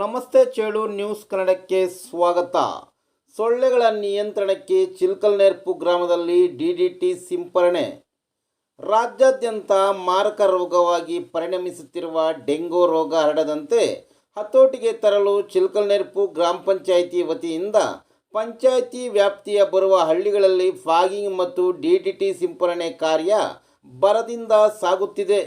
ನಮಸ್ತೆ ಚೇಳು ನ್ಯೂಸ್ ಕನ್ನಡಕ್ಕೆ ಸ್ವಾಗತ. ಸೊಳ್ಳೆಗಳ ನಿಯಂತ್ರಣಕ್ಕೆ ಚಿಲ್ಕಲ್ನೇರ್ಪು ಗ್ರಾಮದಲ್ಲಿ ಡಿಡಿಟಿ ಸಿಂಪರಣೆ. ರಾಜ್ಯಾದ್ಯಂತ ಮಾರಕ ರೋಗವಾಗಿ ಪರಿಣಮಿಸುತ್ತಿರುವ ಡೆಂಗೂ ರೋಗ ಹರಡದಂತೆ ಹತೋಟಿಗೆ ತರಲು ಚಿಲ್ಕಲ್ನೇರ್ಪು ಗ್ರಾಮ ಪಂಚಾಯಿತಿ ವತಿಯಿಂದ ಪಂಚಾಯಿತಿ ವ್ಯಾಪ್ತಿಯ ಬರುವ ಹಳ್ಳಿಗಳಲ್ಲಿ ಫಾಗಿಂಗ್ ಮತ್ತು ಡಿಡಿಟಿ ಸಿಂಪರಣೆ ಕಾರ್ಯ ಬರದಿಂದ ಸಾಗುತ್ತಿದೆ.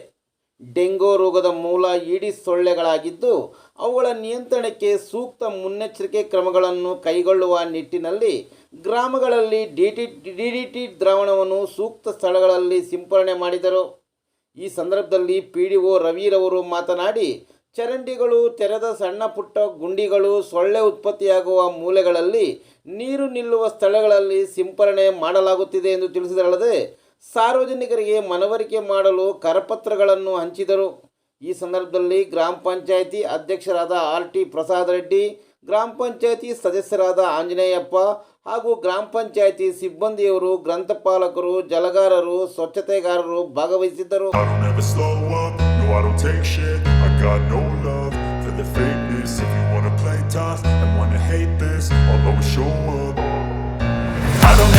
ಡೆಂಗು ರೋಗದ ಮೂಲ ಈಡಿ ಸೊಳ್ಳೆಗಳಾಗಿದ್ದು, ಅವುಗಳ ನಿಯಂತ್ರಣಕ್ಕೆ ಸೂಕ್ತ ಮುನ್ನೆಚ್ಚರಿಕೆ ಕ್ರಮಗಳನ್ನು ಕೈಗೊಳ್ಳುವ ನಿಟ್ಟಿನಲ್ಲಿ ಗ್ರಾಮಗಳಲ್ಲಿ ಡಿ ಟಿ ದ್ರಾವಣವನ್ನು ಸೂಕ್ತ ಸ್ಥಳಗಳಲ್ಲಿ ಸಿಂಪರಣೆ ಮಾಡಿದರು. ಈ ಸಂದರ್ಭದಲ್ಲಿ ಪಿ ಡಿ ಒ ರವಿರವರು ಮಾತನಾಡಿ, ಚರಂಡಿಗಳು ತೆರೆದ ಸಣ್ಣ ಪುಟ್ಟ ಗುಂಡಿಗಳು ಸೊಳ್ಳೆ ಉತ್ಪತ್ತಿಯಾಗುವ ಮೂಲೆಗಳಲ್ಲಿ ನೀರು ನಿಲ್ಲುವ ಸ್ಥಳಗಳಲ್ಲಿ ಸಿಂಪರಣೆ ಮಾಡಲಾಗುತ್ತಿದೆ ಎಂದು ತಿಳಿಸಿದರಲ್ಲದೆ ಸಾರ್ವಜನಿಕರಿಗೆ ಮನವರಿಕೆ ಮಾಡಲು ಕರಪತ್ರಗಳನ್ನು ಹಂಚಿದರು. ಈ ಸಂದರ್ಭದಲ್ಲಿ ಗ್ರಾಮ ಪಂಚಾಯಿತಿ ಅಧ್ಯಕ್ಷರಾದ ಆರ್ ಟಿ ಪ್ರಸಾದ್ ರೆಡ್ಡಿ, ಗ್ರಾಮ ಪಂಚಾಯಿತಿ ಸದಸ್ಯರಾದ ಆಂಜನೇಯಪ್ಪ ಹಾಗೂ ಗ್ರಾಮ ಪಂಚಾಯಿತಿ ಸಿಬ್ಬಂದಿಯವರು, ಗ್ರಂಥಪಾಲಕರು, ಜಲಗಾರರು, ಸ್ವಚ್ಛತೆಗಾರರು ಭಾಗವಹಿಸಿದ್ದರು.